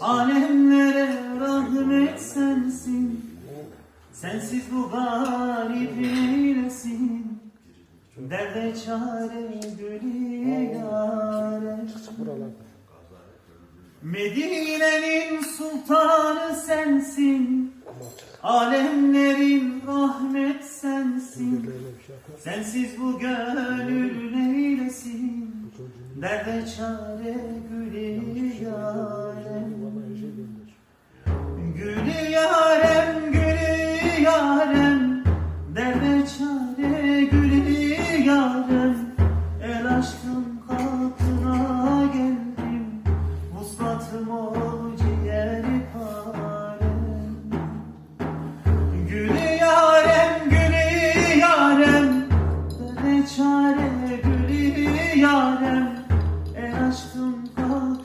Alemlere rahmet sensin. Sensiz bu garip eylesin Derde çare gülü yâre. Medine'nin sultanı sensin. Alemlerin rahmet sensin. Şey. Sensiz bu gönül neylesin Derde çare gülü yarem? Gülü yarem, gülü yarem. Derde çare gülü yarem? El aşkın kapına geldim. Vuslatım ol ciğer parem. Gülü yarem, gülü yarem. Derde çare gülü yarem? Açtım kaldım ah.